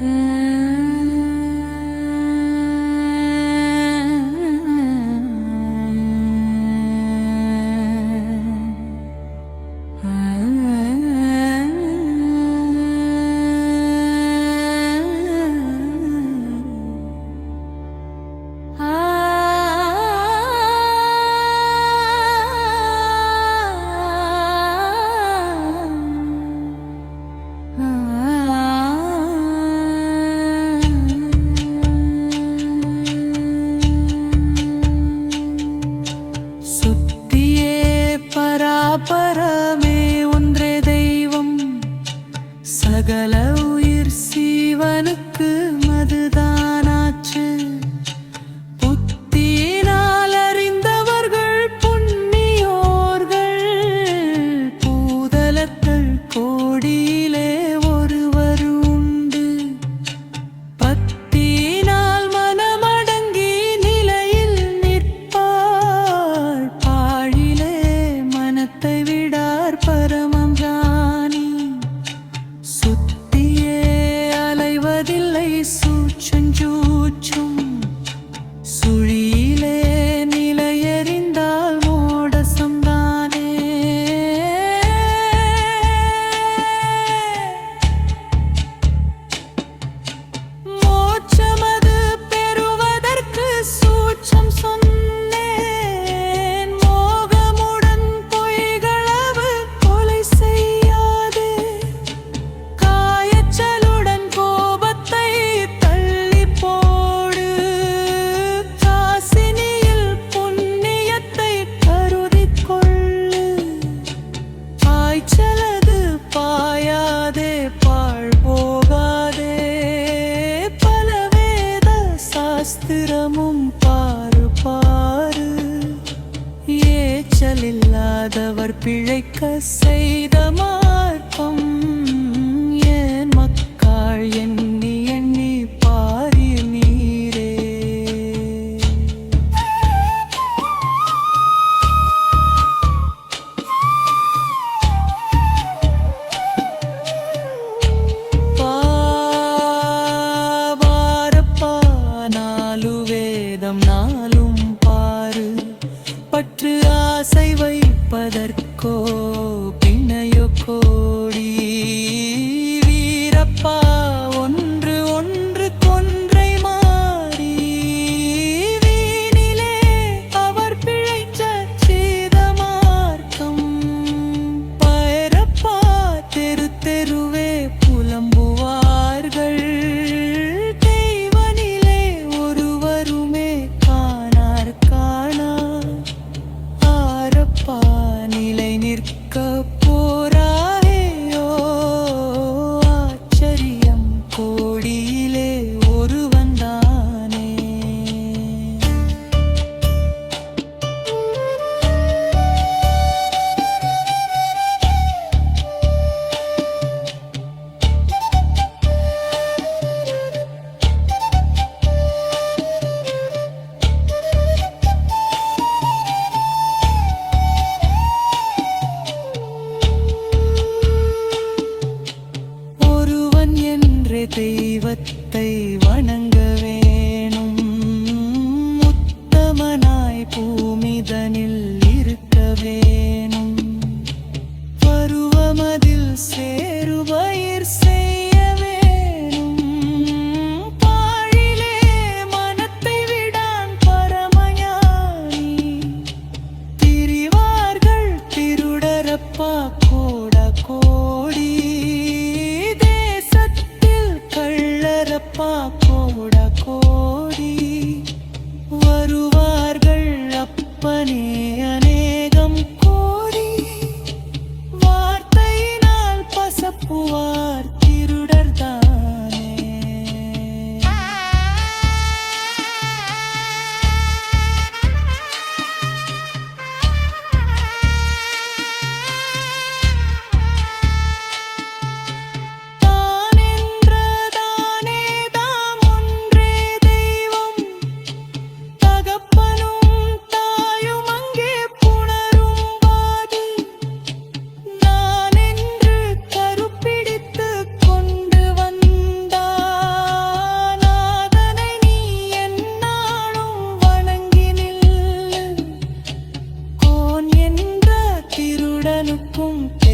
her. पर இல்லாதவர் பிழைக்க செய்த மார்க்கம். ஆசை வைப்பதற்கோ பிணையோ கோடி. pick up தெய்வத்தை வணங்க வேணும். உத்தமனாய் பூமிதனில் இருக்க வேணும். பருவமதில் சேருவயிர் சே sonho com